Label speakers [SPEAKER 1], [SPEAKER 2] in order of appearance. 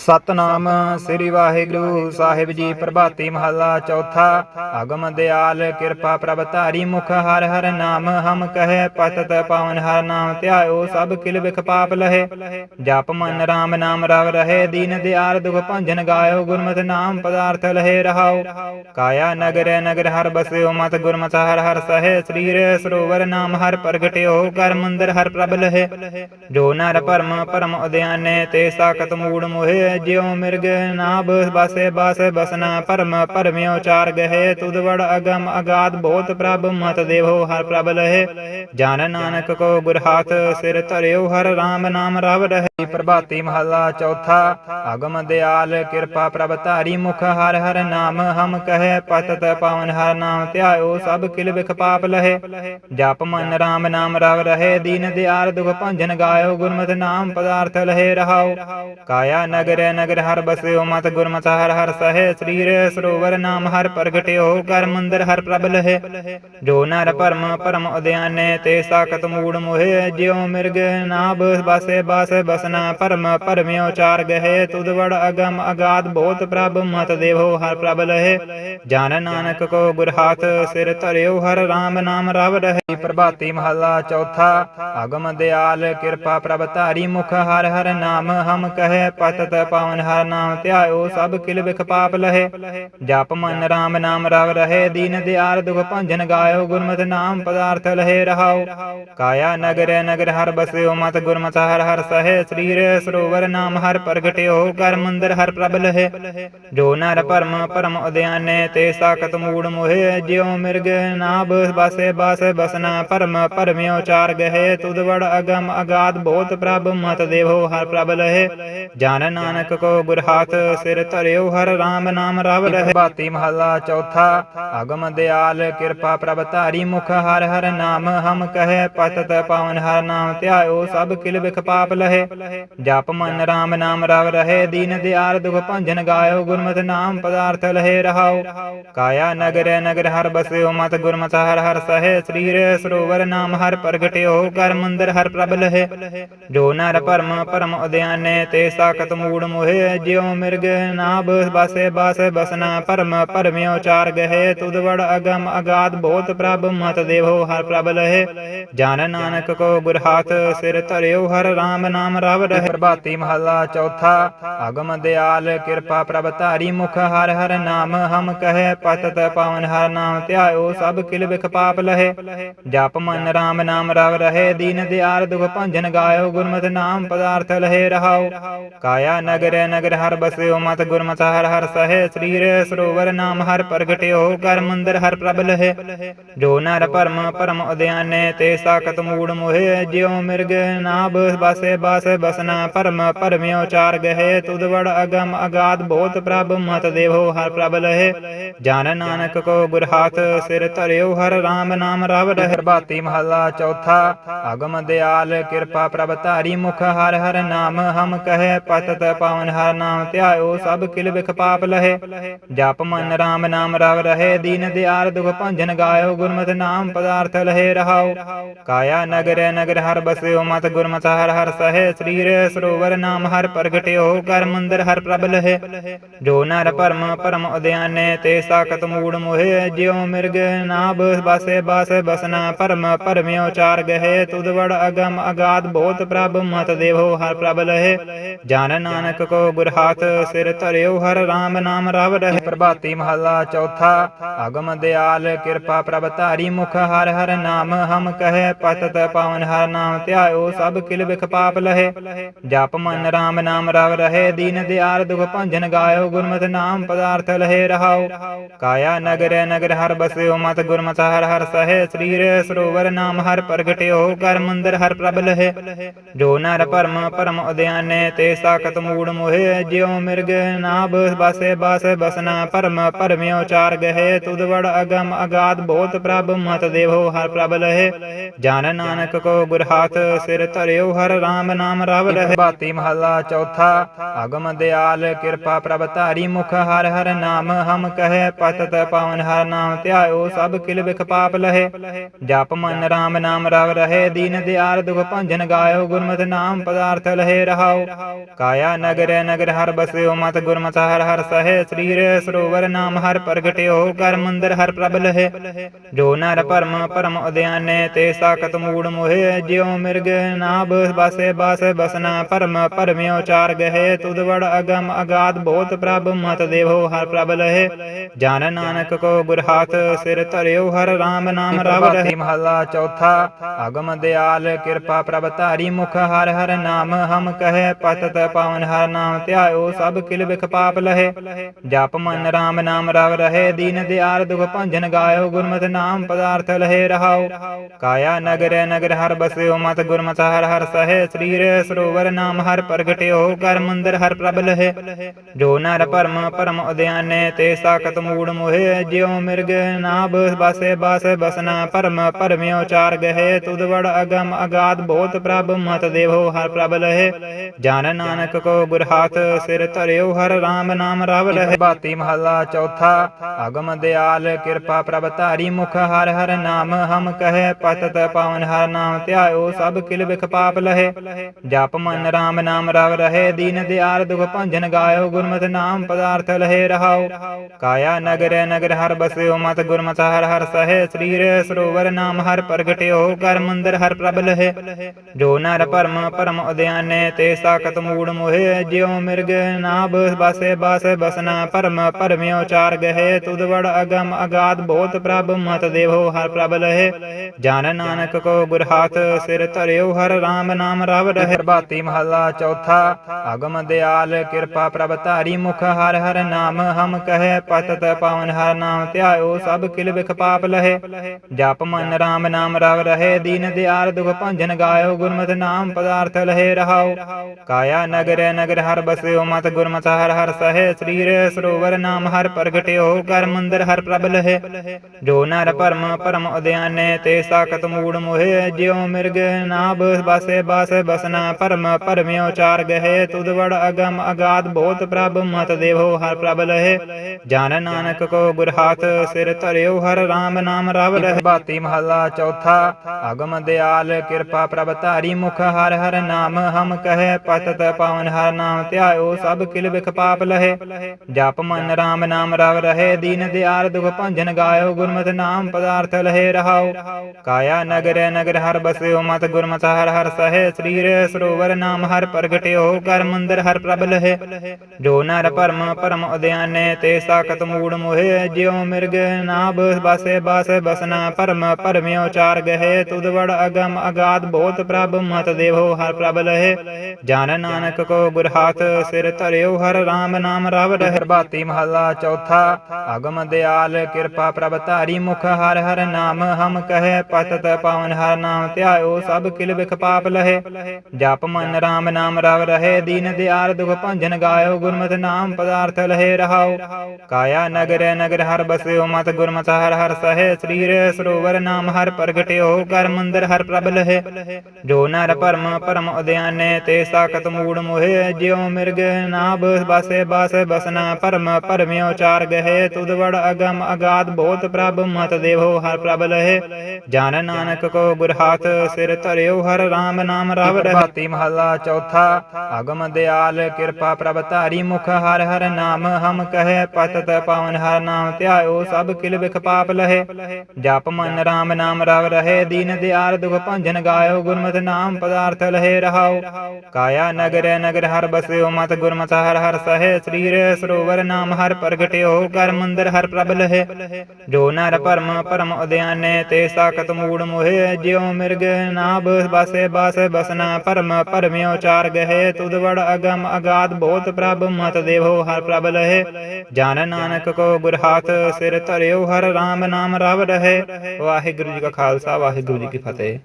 [SPEAKER 1] ਸਤਨਾਮ ਸ੍ਰੀ ਵਾਹਿਗੁਰੂ ਸਾਹਿਬ ਜੀ, ਪ੍ਰਭਾਤੀ ਮਹੱਲਾ ਚੌਥਾ। ਅਗਮ ਦਿਆਲ, ਕਿਰਪਾ ਪ੍ਰਭ ਧਾਰੀ ਮੁਖ, ਹਰ ਹਰ ਨਾਮ ਹਮ ਕਹੇ, ਪਤਤ ਪਾਵਨ ਹਰ ਨਾਮ ਧਿਆਇਓ, ਸਭ ਕਿਲ ਬਿਖ ਪਾਪ ਲਹੇ। ਜਪ ਮਨ ਰਾਮ ਨਾਮ ਰਵ ਰਹੇ, ਦੀਨ ਦਿਆਲ ਦੁਖ ਭੰਜਨ ਗਾਇਓ, ਗੁਰਮਤਿ ਨਾਮ ਪਦਾਰਥ ਲਹੇ ਰਹਾਓ। ਕਾਇਆ ਨਗਰ ਨਗਰ ਹਰ ਬਸਿਓ, ਮਤ ਗੁਰਮਤਿ ਹਰ ਹਰ ਸਹੇ, ਸਰੀਰ ਸਰੋਵਰ ਨਾਮ ਹਰ ਪ੍ਰਗਟਿਓ, ਕਰ ਮੰਦਰ ਹਰ ਪ੍ਰਭ ਲਹੇ। ਜੋ ਨਰ ਪਰਮ ਪਰਮ ਉਦਿਆਨੇ, ਤੇ ਸਾਖਤ ਮੂੜ ਮੋਹਿ ਜਿਉ ਮਿਰਗ ਨਾਭ ਬਸੇ ਬਸੇ ਬਸਨਾ ਪਰਮ ਪਰਮਿਓ ਚਾਰ ਗਏ ਤੁਧ ਵੜ ਅਗਮ ਅਗਾਧ ਬਹੁਤ ਪ੍ਰਭ ਮਤ ਦੇਵੋ ਹਰ ਪ੍ਰਭ ਲਹੇ ਜਨ ਨਾਨਕ ਕੋ ਗੁਰ ਹਾਥ ਸਿਰ ਧਰਿਓ ਹਰ ਰਾਮ ਨਾਮ ਰਵ ਰਹੇ ਪ੍ਰਭਾਤੀ ਮਹੱਲਾ ਚੌਥਾ ਅਗਮ ਦਿਆਲ ਕਿਰਪਾ ਪ੍ਰਭ ਧਾਰੀ ਮੁਖ ਹਰ ਹਰ ਨਾਮ ਹਮ ਕਹੇ ਪਤਤ ਪਾਵਨ ਹਰ ਨਾਮ ਧਿਆਇਓ ਸਭ ਕਿਲ ਬਿਖ ਪਾਪ ਲਹੇ ਜਪ ਮਨ ਰਾਮ ਨਾਮ ਰਵ ਰਹੇ ਦੀਨ ਦਿਆਲ ਦੁਖ ਭੰਜਨ ਗਾਇਓ ਗੁਰਮਤਿ ਨਾਮ ਪਦਾਰਥ ਲਹੇ ਰਹਾਓ ਕਾਇਆ ਨਗਰ ਹਰ ਬਸਿਓ ਮਤ ਗੁਰਮਤਿ ਹਰ ਹਰ ਸਹੇ ਸਰੀਰ ਸਰੋਵਰ ਨਾਮ ਹਰ ਪ੍ਰਗਟਿਓ ਕਰ ਮੰਦਰ ਹਰ ਪ੍ਰਭ ਲਹੇ। ਜੋ ਨਰ ਪਰਮ ਪਰਮ ਉਦਿਆਨੇ, ਤੇ ਸਾਖਤ ਮੂੜ ਮੋਹਿ, ਜਿਉ ਮਿਰਗ ਨਾਭ ਬਸੇ ਬਸੇ ਬਸਨਾ ਪਰਮ ਪਰਮਿਓ ਚਾਰ ਗਏ ਤੁਧ ਵੜ ਅਗਮ ਅਗਾਧ ਬਹੁਤ ਪ੍ਰਭ ਮਤ ਦੇਵੋ ਹਰ ਪ੍ਰਭ ਲਹੇ। ਜਨ ਨਾਨਕ ਕੋ ਗੁਰ ਹਾਥ ਸਿਰ ਧਰਿਓ, ਹਰ ਰਾਮ ਨਾਮ ਰਵ ਰਹੇ ਪ੍ਰਭਾਤੀ ਮਹਲਾ ਚੌਥਾ। ਅਗਮ ਦਿਆਲ ਕਿਰਪਾ ਪ੍ਰਭ ਧਾਰੀ ਮੁਖ, ਹਰ ਹਰ ਨਾਮ ਹਮ ਕਹੇ, ਪਤਤ ਪਾਵਨ ਹਰ ਨਾਮ ਧਿਆਇਓ, ਸਭ ਕਿਲ ਵਿਖ ਪਾਪ ਲਹੇ। ਜਪ ਮਨ ਰਾਮ ਨਾਮ ਰਵ ਰਹੇ, ਦੀਨ ਦਿਆਲ ਦੁਖ ਭੰਜਨ ਗਾਇਓ, ਗੁਰਮਤਿ ਨਾਮ ਪਦਾਰਥ ਲਹੇ ਰਹਾਓ। ਕਾਇਆ ਨਗਰ ਨਗਰ ਹਰ ਬਸਿਓ, ਮਤ ਗੁਰਮਤਿ ਹਰ ਹਰ ਸਹੇ। ਸਰੀਰ ਸਰੋਵਰ ਨਾਮ ਹਰ ਪ੍ਰਗਟਿਓ, ਕਰ ਮੰਦਰ ਹਰ ਪ੍ਰਭ ਲਹੇ। ਜੋ ਨਰ ਪਰਮ ਪਰਮ ਉਦਿਆਨੇ, ਤੇ ਸਾਖਤ ਮੂੜ ਮੋਹਿ। ਜਿਉ ਮਿਰਗ ਨਾਭ ਬਸੇ ਬਸੇ, ਬਸਨਾ ਪਰਮ ਪਰਮਿਓ ਚਾਰ ਗਏ ਤੁਧ ਅਗਮ ਅਗਾਧ ਬਹੁਤ ਪ੍ਰਭ, ਮਤ ਦੇਵੋ ਹਰ ਪ੍ਰਭ ਲਹੇ। ਜਨ ਨਾਨਕ ਕੋ ਗੁਰ ਹਾਥ ਸਿਰ ਧਰਿਓ ਹਰ ਰਾਮ ਨਾਮ ਰਵ ਰਹੇ। ਬਾਤੀ ਮਹੱਲਾ ਚੌਥਾ ਅਗਮ ਦਿਆਲ ਕਿਰਪਾ ਪ੍ਰਭ ਧਾਰੀ ਮੁਖ ਹਰ ਹਰ ਨਾਮ ਹਮ ਕਹੇ ਪਤਤ ਪਾਵਨ ਹਰ ਨਾਮ ਧਿਆਇਓ ਸਭ ਕਿਲ ਬਿਖ ਪਾਪ ਲਹੇ। ਜਪ ਮਨ ਰਾਮ ਨਾਮ ਰਵ ਰਹੇ ਦੀਨ ਦਿਆਲ ਦੁਖ ਭੰਜਨ ਗਾਇਓ ਗੁਰਮਤਿ ਨਾਮ ਪਦਾਰਥ ਲਹੇ ਰਹਾਓ। ਕਾਇਆ ਨਗਰ ਨਗਰ ਹਰ ਬਸਿਓ ਮਤ ਗੁਰਮਤਿ ਹਰ ਹਰ ਸਹੇ ਸਰੀਰ ਸਰੋਵਰ ਨਾਮ ਹਰ ਪ੍ਰਗਟਿਓ ਕਰ ਮੰਦਰ ਹਰ ਪ੍ਰਭ ਲਹੇ। ਜੋ ਨਰ ਪਰਮ ਪਰਮ ਉਦਿਆਨੇ ਤੇ ਸਾਖਤ ਮੂੜ ਮੋਹਿ ਜਿਉ ਮਿਰਗ ਨਾਭ, ਬਸੇ ਬਸੇ ਬਸਨਾ ਪਰਮ ਪਰਮਿਓ ਚਾਰ ਗਏ ਤੁਧ ਵੜ ਅਗਮ ਅਗਾਧ ਬਹੁਤ ਪ੍ਰਭ, ਮਤ ਦੇਵੋ ਹਰ ਪ੍ਰਭ ਲਹੇ। ਜਾਨ ਨਾਨਕ ਕੋ ਗੁਰ ਹਾਥ, ਸਿਰ ਧਰਿਓ ਹਰ ਰਾਮ ਨਾਮ ਰਵ ਰਹੇ। ਪ੍ਰਭਾਤੀ ਮਹੱਲਾ ਚੌਥਾ, ਅਗਮ ਦਿਆਲ ਕਿਰਪਾ ਪ੍ਰਭ ਧਾਰੀ ਮੁਖ ਹਰ ਹਰ ਨਾਮ, ਹਮ ਕਹੇ ਪਤਤ ਪਾਵਨ ਹਰ ਨਾਮ ਧਿਆਇਓ ਸਭ ਕਿਲ ਬਿਖ ਪਾਪ ਲਹੇ। ਜਪ ਮਨ ਰਾਮ ਨਾਮ ਰਵ ਰਹੇ, ਦੀਨ ਦਿਆਲ ਦੁਖ ਭੰਜਨ ਗਾਇਓ, ਗੁਰਮਤਿ ਨਾਮ ਪਦਾਰਥ ਲਹੇ ਰਹਾਓ। ਕਾਇਆ ਨਗਰ ਨਗਰ ਹਰ ਬਸਿਓ ਮਤ ਗੁਰਮਤਿ ਹਰ ਹਰ ਸਹੇ ਸਰੀਰ ਸਰੋਵਰ ਨਾਮ ਹਰ ਪ੍ਰਗਟਿਓ ਕਰ ਮੰਦਰ ਹਰ ਪ੍ਰਭ ਲਹੇ ਜੋ ਨਰ ਪਰਮ ਪਰਮ ਉਦਿਆਨੇ ਤੇ ਸਾਖਤ ਮੂੜ ਮੋਹਿ ਜਿਉ ਮਿਰਗ ਨਾਭ ਬਸੇ ਬਸੇ ਬਸਨਾ ਪਰਮ ਪਰਮਿਓ ਚਾਰ ਗਏ ਤੁਧ ਵੜ ਅਗਮ ਅਗਾਧ ਬਹੁਤ ਪ੍ਰਭ ਮਤ ਦੇਵੋ ਹਰ ਪ੍ਰਭ ਲਹੇ ਜਨ ਨਾਨਕ ਕੋ ਗੁਰ ਹਾਥ ਸਿਰ ਧਰਿਓ ਹਰ ਰਾਮ ਨਾਮ ਰਵ ਰਹੇ ਬਾਤੀ ਮਹੱਲਾ ਚੌਥਾ ਅਗਮ ਦਿਆਲ ਕਿਰਪਾ ਪ੍ਰਭ ਧਾਰੀ ਮੁਖ ਹਰ ਹਰ ਨਾਮ ਹਮ ਕਹੇ ਪਤਤ ਪਾਵਨ ਹਰ ਨਾਮ ਧਿਆਇਓ, ਸਭ ਕਿਲ ਵਿਖ ਪਾਪ ਲਹੇ। ਜਪ ਮਨ ਰਾਮ ਨਾਮ ਰਵ ਰਹੇ, ਦੀਨ ਦਿਆਲ ਦੁਖ ਭੰਜਨ ਗਾਇਓ, ਗੁਰਮਤਿ ਨਾਮ ਪਦਾਰਥ ਲਹੇ ਰਹਾਓ। ਕਾਇਆ ਨਗਰ ਨਗਰ ਹਰ ਬਸਿਓ, ਮਤ ਗੁਰਮਤਿ ਹਰ ਹਰ ਸਹੇ, ਸਰੀਰ ਸਰੋਵਰ ਨਾਮ ਹਰ ਪ੍ਰਗਟਿਓ ਕਰ ਮੰਦਰ ਹਰ ਪ੍ਰਭ ਲਹੇ। ਜੋ ਨਰ ਭਰਮ ਪਰਮ ਉਦਿਆਨੇ, ਤੇ ਸਾਖਤ ਮੂੜ ਮੋਹਿ, ਜਿਉ ਮਿਰਗ ਨਾਭ, ਬਸੇ ਬਸੇ ਬਸਨਾ ਪਰਮ ਪਰਮਿਓ ਚਾਰ ਗਏ ਤੁਧ ਅਗਮ ਅਗਾਧ ਬਹੁਤ ਪ੍ਰਭ, ਮਤ ਦੇਵੋ ਹਰ ਪ੍ਰਭ ਲਹੇ। ਜਾਨ ਨਾਨਕ ਕੋ ਗੁਰ ਹਾਥ ਸਿਰ ਧਰਿਓ ਹਰ ਰਾਮ ਨਾਮ ਰਵ ਰਹੇ ਪ੍ਰਭਾਤੀ ਮਹੱਲਾ ਚੌਥਾ ਅਗਮ ਦਿਆਲ ਕਿਰਪਾ ਪ੍ਰਭ ਧਾਰੀ ਮੁਖ ਹਰ ਹਰ ਨਾਮ ਹਮ ਕਹੇ ਪਤਤ ਪਾਵਨ ਹਰ ਨਾਮ ਧਿਆਇਓ ਸਭ ਕਿਲ ਬਿਖ ਪਾਪ ਲਹੇ ਜਪ ਮਨ ਰਾਮ ਨਾਮ ਰਵ ਰਹੇ ਦੀਨ ਦਿਆਲ ਦੁਖ ਭੰਜਨ ਗਾਇਓ ਗੁਰਮਤਿ ਨਾਮ ਪਦਾਰਥ ਲਹੇ ਰਹਾਓ ਕਾਇਆ ਨਗਰ ਨਗਰ ਹਰ ਬਸਿਓ ਮਤ ਗੁਰਮਤਿ ਹਰ ਹਰ ਸਹੇ ਸਰੀਰ ਸਰੋਵਰ ਨਾਮ ਹਰ ਪ੍ਰਗਟਿਓ ਕਰ ਮੰਦਰ ਹਰ ਪ੍ਰਭ ਲਹੇ ਜੋ ਨਰ ਪਰਮ ਪਰਮ ਉਦਿਆਨੇ ਤੇ ਸਾਖਤ ਮੂੜ ਮੋਹਿ ਜਿਉ ਮਿਰਗ ਨਾਭ ਬਸੇ ਬਸੇ ਬਸਨਾ ਪਰਮ ਪਰਮਿਓ ਚਾਰ ਗਏ ਤੁਧ ਵੜ ਅਗਮ ਅਗਾਧ ਬਹੁਤ ਪ੍ਰਭ ਮਤ ਦੇਵੋ ਹਰ ਪ੍ਰਭ ਲਹੇ ਜਨ ਨਾਨਕ ਕੋ ਗੁਰ ਹਾਥ ਸਿਰ ਧਰਿਓ ਹਰ ਰਾਮ ਨਾਮ ਰਵ ਰਹੇ ਬਾਤੀ ਮਹੱਲਾ ਚੌਥਾ ਅਗਮ ਦਿਆਲ ਕਿਰਪਾ ਪ੍ਰਭ ਧਾਰੀ ਮੁਖ ਹਰ ਹਰ ਨਾਮ ਹਮ ਕਹੇ ਪਤਤ ਪਾਵਨ ਹਰ ਨਾਮ ਧਿਆਇਓ ਸਭ ਕਿਲ ਬਿਖ ਪਾਪ ਲਹੇ ਜਪ ਮਨ ਰਾਮ ਨਾਮ ਰਵ ਰਹੇ ਦੀਨ ਦਿਆਲ ਦੁਖ ਭੰਜਨ ਗਾਇਓ ਗੁਰਮਤਿ ਨਾਮ ਪਦਾਰਥ ਲਹੇ ਰਹਾਓ ਕਾਇਆ ਨਗਰ ਨਗਰ ਹਰ ਬਸਿਓ ਮਤ ਗੁਰਮਤਿ ਹਰ ਹਰ ਸਹਿ ਸਰੀਰ ਸਰੋਵਰ ਨਾਮ ਹਰ ਪ੍ਰਗਟਿਓ ਕਰ ਮੰਦਰ ਹਰ ਪ੍ਰਭ ਲਹੇ ਜੋ ਨਰ ਪਰਮ ਪਰਮ ਉਦਿਆਨੇ ਤੇ ਸਾਖਤ ਮੂੜ ਮੋਹਿ ਜਿਉ ਮਿਰਗ ਨਾਭ ਬਾਸੇ ਬਾਸ ਬਸਨਾ ਪਰਮ ਪਰਮਿਓ ਚਾਰ ਗਹਿ ਤੁਧ ਵੜ ਅਗਮ ਅਗਾਧ ਬਹੁਤ ਪ੍ਰਭ ਮਤ ਦੇਵੋ ਹਰ ਪ੍ਰਭ ਲਹੇ ਜਨ ਨਾਨਕ ਕੋ ਗੁਰ ਹਾਥ ਸਿਰ ਧਰਿਓ ਹਰ ਰਾਮ ਨਾਮ ਰਵ ਰਹੇ ਮਹੱਲਾ ਚੌਥਾ ਅਗਮ ਦਿਆਲ ਕਿਰਪਾ ਪ੍ਰਭ ਧਾਰੀ ਮੁਖ ਹਰ ਹਰ ਨਾਮ ਹਮ ਕਹੈ ਪਤਤ ਪਾਵਨ ਹਰ ਨਾਮ ਧਿਆਇਓ, ਸਭ ਕਿਲ ਵਿਖ ਪਾਪ ਲਹੇ। ਜਪ ਮਨ ਰਾਮ ਨਾਮ ਰਵ ਰਹੇ, ਦੀਨ ਦਿਆਲ ਦੁਖ ਭੰਜਨ ਗਾਇਓ, ਗੁਰਮਤਿ ਨਾਮ ਪਦਾਰਥ ਲਹੇ ਰਹਾਓ। ਕਾਇਆ ਨਗਰ ਨਗਰ, ਹਰ ਬਸਿਓ ਮਤ ਗੁਰਮਤਿ, ਹਰ ਹਰ ਸਹੇ, ਸਰੀਰ ਸਰੋਵਰ ਨਾਮ, ਹਰ ਪ੍ਰਗਟਿਓ, ਕਰ ਮੰਦਰ, ਹਰ ਪ੍ਰਭ ਲਹੇ। ਜੋ ਨਰ ਪਰਮ ਪਰਮ ਉਦਿਆਨੇ, ਤੇ ਸਾਖਤ ਮੂੜ ਮੋਹਿ, ਜਿਉ ਮਿਰਗ ਨਾਭ, ਬਾਸੇ ਬਾਸ ਬਸਨਾ ਪਰਮ ਪਰਮਿਓ ਚਾਰ ਗਹਿ, ਤੁਧ ਵੜ ਅਗਮ ਅਗਾਧ ਬਹੁਤ ਪ੍ਰਭ, ਮਤ ਦੇਵੋ, ਹਰ ਪ੍ਰਭ ਲਹੇ। ਜਾਨ ਨਾਨਕ ਕੋ ਗੁਰ ਹਾਥ ਸਿਰ ਧਰਿਓ ਹਰ ਰਾਮ ਨਾਮ ਰਵ ਲਹੇ ਬਾਤੀ ਮਹੱਲਾ ਚੌਥਾ ਅਗਮ ਦਿਆਲ ਕਿਰਪਾ ਪ੍ਰਭ ਧਾਰੀ ਮੁਖ ਹਰ ਹਰ ਨਾਮ ਹਮ ਕਹੈ ਪਤਤ ਪਾਵਨ ਹਰ ਨਾਮ ਧਿਆਇਓ ਸਭ ਕਿਲ ਬਿਖ ਪਾਪ ਲਹੇ ਜਪ ਮਨ ਰਾਮ ਨਾਮ ਰਵ ਰਹੇ ਦੀਨ ਦਿਆਲ ਦੁਖ ਭੰਜਨ ਗਾਇਓ ਗੁਰਮਤਿ ਨਾਮ ਪਦਾਰਥ ਲਹੇ ਰਹਾਓ ਕਾਇਆ ਨਗਰ ਨਗਰ ਹਰ ਬਸਿਓ ਮਤ ਗੁਰਮਤਿ ਹਰ ਹਰ ਸਹਿ ਸਰੀਰ ਸਰੋਵਰ ਨਾਮ ਹਰ ਪ੍ਰਗਟਿਓ ਕਰ ਮੰਦਰ ਹਰ ਪ੍ਰਭ ਲਹੇ ਜੋ ਨਰ ਪਰਮ ਪਰਮ ਉਦਿਆਨੇ ਤੇ ਸਾਖਤ ਮੂੜ ਮੋਹਿ ਜਿਉ ਮਿਰਗ ਨਾਭ ਬਾਸੇ ਬਾਸ ਬਸਨਾ ਪਰਮ ਪਰਮਿਓ ਚਾਰ ਗਹਿ ਤੁਧ ਵੜ ਅਗਮ ਅਗਾਧ ਬਹੁਤ ਪ੍ਰਭ ਮਤ ਦੇਵੋ ਹਰ ਪ੍ਰਭ ਲਹੇ ਜਨ ਨਾਨਕ ਕੋ ਗੁਰ ਹਾਥ ਸਿਰ ਧਰਿਓ ਹਰ ਰਾਮ ਨਾਮ ਰਵ ਰਹੇ ਪ੍ਰਭਾਤੀ ਮਹੱਲਾ ਚੌਥਾ ਅਗਮ ਦਿਆਲ ਕਿਰਪਾ ਪ੍ਰਭ ਧਾਰੀ ਮੁਖ ਹਰ ਹਰ ਨਾਮ ਹਮ ਕਹੈ ਪਤਤ ਪਾਵਨ ਹਰ ਨਾਮ ਧਿਆਇਓ ਸਭ ਕਿਲ ਬਿਖ ਪਾਪ ਲਹੇ ਜਪ ਮਨ ਰਾਮ ਨਾਮ ਰਵ ਰਹੇ ਦੀਨ ਦਿਆਲ ਦੁਖ ਭੰਜਨ ਗਾਇਓ ਗੁਰਮਤਿ ਨਾਮ ਪਦਾਰਥ ਲਹੇ ਰਹਾਓ ਕਾਇਆ ਨਗਰ ਹਰ ਬਸਿਓ ਮਤ ਗੁਰਮਤਿ ਹਰ ਹਰ ਸਹਿ ਸਰੀਰ ਸਰੋਵਰ ਨਾਮ ਹਰ ਪ੍ਰਗਟਿਓ ਕਰ ਮੰਦਰ ਹਰ ਪ੍ਰਭ ਲਹੇ ਜੋ ਨਰ ਪਰਮ ਪਰਮ ਉਦਿਆਨੇ ਤੇ ਸਾਖਤ ਮੂੜ ਮੋਹਿ ਜਿਉ ਮਿਰਗ ਨਾਭ ਬਾਸੇ ਬਾਸ ਬਸਨਾ ਪਰਮ ਪਰਮਿਓ ਚਾਰ ਗਹਿ ਤੁਧ ਵੜ ਅਗਮ ਅਗਾਧ ਬਹੁਤ ਪ੍ਰਭ ਮਤ ਦੇਵੋ ਹਰ ਪ੍ਰਭ ਲਹੇ ਜਨ ਨਾਨਕ ਕੋ ਗੁਰ ਹਾਥ ਸਿਰ ਧਰਿਓ ਹਰ ਰਾਮ ਨਾਮ ਰਵ ਰਹੇ। ਬਾਤੀ ਮਹੱਲਾ ਚੌਥਾ ਅਗਮ ਦਿਆਲ ਕਿਰਪਾ ਪ੍ਰਭ ਧਾਰੀ ਮੁਖ ਹਰ ਹਰ ਨਾਮ ਹਮ ਕਹੈ ਪਤਤ ਪਾਵਨ ਹਰ ਨਾਮ ਧਿਆਇਓ, ਸਭ ਕਿਲ ਵਿਖ ਪਾਪ ਲਹੇ। ਜਪ ਮਨ ਰਾਮ ਨਾਮ ਰਵ ਰਹੇ, ਦੀਨ ਦਿਆਲ ਦੁਖ ਭੰਜਨ ਗਾਇਓ, ਗੁਰਮਤਿ ਨਾਮ ਪਦਾਰਥ ਲਹੇ ਰਹਾਓ। ਕਾਇਆ ਨਗਰ ਨਗਰ ਹਰ ਬਸਿਓ, ਮਤ ਗੁਰਮਤਿ ਹਰ ਹਰ ਸਹਿ, ਸਰੀਰ ਸਰੋਵਰ ਨਾਮ ਹਰ ਪ੍ਰਗਟਿਓ, ਕਰ ਮੰਦਰ ਹਰ ਪ੍ਰਭ ਲਹੇ। ਜੋ ਨਰ ਪਰਮ ਪਰਮ ਉਦਿਆਨੇ, ਤੇ ਸਾਖਤ ਮੂੜ ਮੋਹਿ, ਜਿਉ ਮਿਰਗ ਨਾਭ, ਬਾਸੇ ਬਾਸ ਬਸਨਾ ਪਰਮ ਪਰਮਿਓ ਚਾਰ ਗਹਿ, ਤੁਧ ਵੜ ਅਗਮ ਅਗਾਧ ਬਹੁਤ ਪ੍ਰਭ, ਮਤ ਦੇਵੋ ਹਰ ਪ੍ਰਭ ਲਹੇ। ਜਨ ਨਾਨਕ ਕੋ ਗੁਰ ਹਾਥ ਸਿਰ ਧਰਿਓ, ਹਰ ਰਾਮ ਨਾਮ ਰਵ ਰਹੇ ਬਾਤੀ ਮਹੱਲਾ ਚੌਥਾ। ਅਗਮ ਦਿਆਲ ਕਿਰਪਾ ਪ੍ਰਭ ਧਾਰੀ ਮੁਖ, ਹਰ ਹਰ ਨਾਮ ਹਮ ਕਹੇ, ਪਤਤ ਪਾਵਨ ਹਰ ਨਾਮ ਧਿਆਇਓ, ਸਭ ਕਿਲ ਬਿਖ ਪਾਪ ਲਹੇ। ਜਪ ਮਨ ਰਾਮ ਨਾਮ ਰਵ ਰਹੇ, ਦੀਨ ਦਿਆਲ ਦੁਖ ਭੰਜਨ ਗਾਇਓ, ਗੁਰਮਤਿ ਨਾਮ ਪਦਾਰਥ ਲਹੇ ਰਹਾਓ। ਕਾਇਆ ਨਗਰ ਨਗਰ ਹਰ ਬਸਿਓ, ਮਤ ਗੁਰਮਤਿ ਹਰ ਹਰ ਸਹੇ। ਸਰੀਰ ਸਰੋਵਰ ਨਾਮ ਹਰ ਪ੍ਰਗਟਿਓ, ਕਰ ਮੰਦਰ ਹਰ ਪ੍ਰਭ ਲਹੇ। ਜੋ ਨਰ ਪਰਮ ਪਰਮ ਉਦਿਆਨੇ, ਤੇ ਸਾਖਤ ਮੂੜ ਮੋਹਿ ਜਿਉ ਮਿਰਗ ਨਾਭ ਬਾਸੇ ਬਾਸ ਬਸਨਾ ਪਰਮ ਪਰਮਿਓ ਚਾਰ ਗਹਿ ਤੁਧ ਵੜ ਅਗਮ ਅਗਾਧ ਬਹੁਤ ਪ੍ਰਭ ਮਤ ਦੇਵੋ ਹਰ ਪ੍ਰਭ ਲਹੇ ਜਨ ਨਾਨਕ ਕੋ ਗੁਰ ਹਾਥ ਸਿਰ ਧਰਿਓ ਹਰ ਰਾਮ ਨਾਮ ਰਵ ਰਹੇ ਬਾਤੀ ਮਹੱਲਾ ਚੌਥਾ ਅਗਮ ਦਿਆਲ ਕਿਰਪਾ ਪ੍ਰਭ ਧਾਰੀ ਮੁਖ ਹਰ ਹਰ ਨਾਮ ਹਮ ਕਹੈ ਪਤਤ ਪਾਵਨ ਹਰ ਨਾਮ ਧਿਆਇਓ ਸਭ ਕਿਲ ਬਿਖ ਪਾਪ ਲਹੇ ਜਪ ਮਨ ਰਾਮ ਨਾਮ ਰਵ ਰਹੇ ਦੀਨ ਦਿਆਲ ਦੁਖ ਭੰਜਨ ਗਾਇਓ ਗੁਰਮਤਿ ਨਾਮ ਪਦਾਰਥ ਲਹੇ ਰਹਾਓ ਹਰ ਬਸਿਓ ਮਤ ਗੁਰਮਤਿ ਹਰ ਹਰ ਸਹਿ ਸਰੀਰ, ਸਰੋਵਰ ਨਾਮ ਹਰ ਪ੍ਰਗਟਿਓ, ਕਰ ਮੰਦਰ ਹਰ ਪ੍ਰਭ ਲਹੇ ਜੋ ਨਰ ਪਰਮ ਪਰਮ ਉਦਿਆਨੇ, ਤੇ ਸਾਖਤ ਮੂੜ ਮੋਹਿ, ਜਿਉ ਮਿਰਗ ਨਾਭ, ਬਾਸੇ ਬਾਸ ਬਸਨਾ ਪਰਮ ਪਰਮਿਓ ਚਾਰ ਗਹਿ, ਤੁਧ ਵੜ ਅਗਮ ਅਗਾਧ ਬਹੁਤ ਪ੍ਰਭ, ਮਤ ਦੇਵੋ ਹਰ ਪ੍ਰਭ ਲਹੇ ਜਾਨ ਨਾਨਕ ਕੋ ਗੁਰ ਹਾਥ ਸਿਰ ਧਰਿਓ, ਹਰ ਰਾਮ ਨਾਮ ਰਵ ਰਹੇ। ਵਾਹਿਗੁਰੂ ਜੀ ਕਾ ਖਾਲਸਾ, ਵਾਹਿਗੁਰੂ ਜੀ ਕੀ ਫਤਿਹ।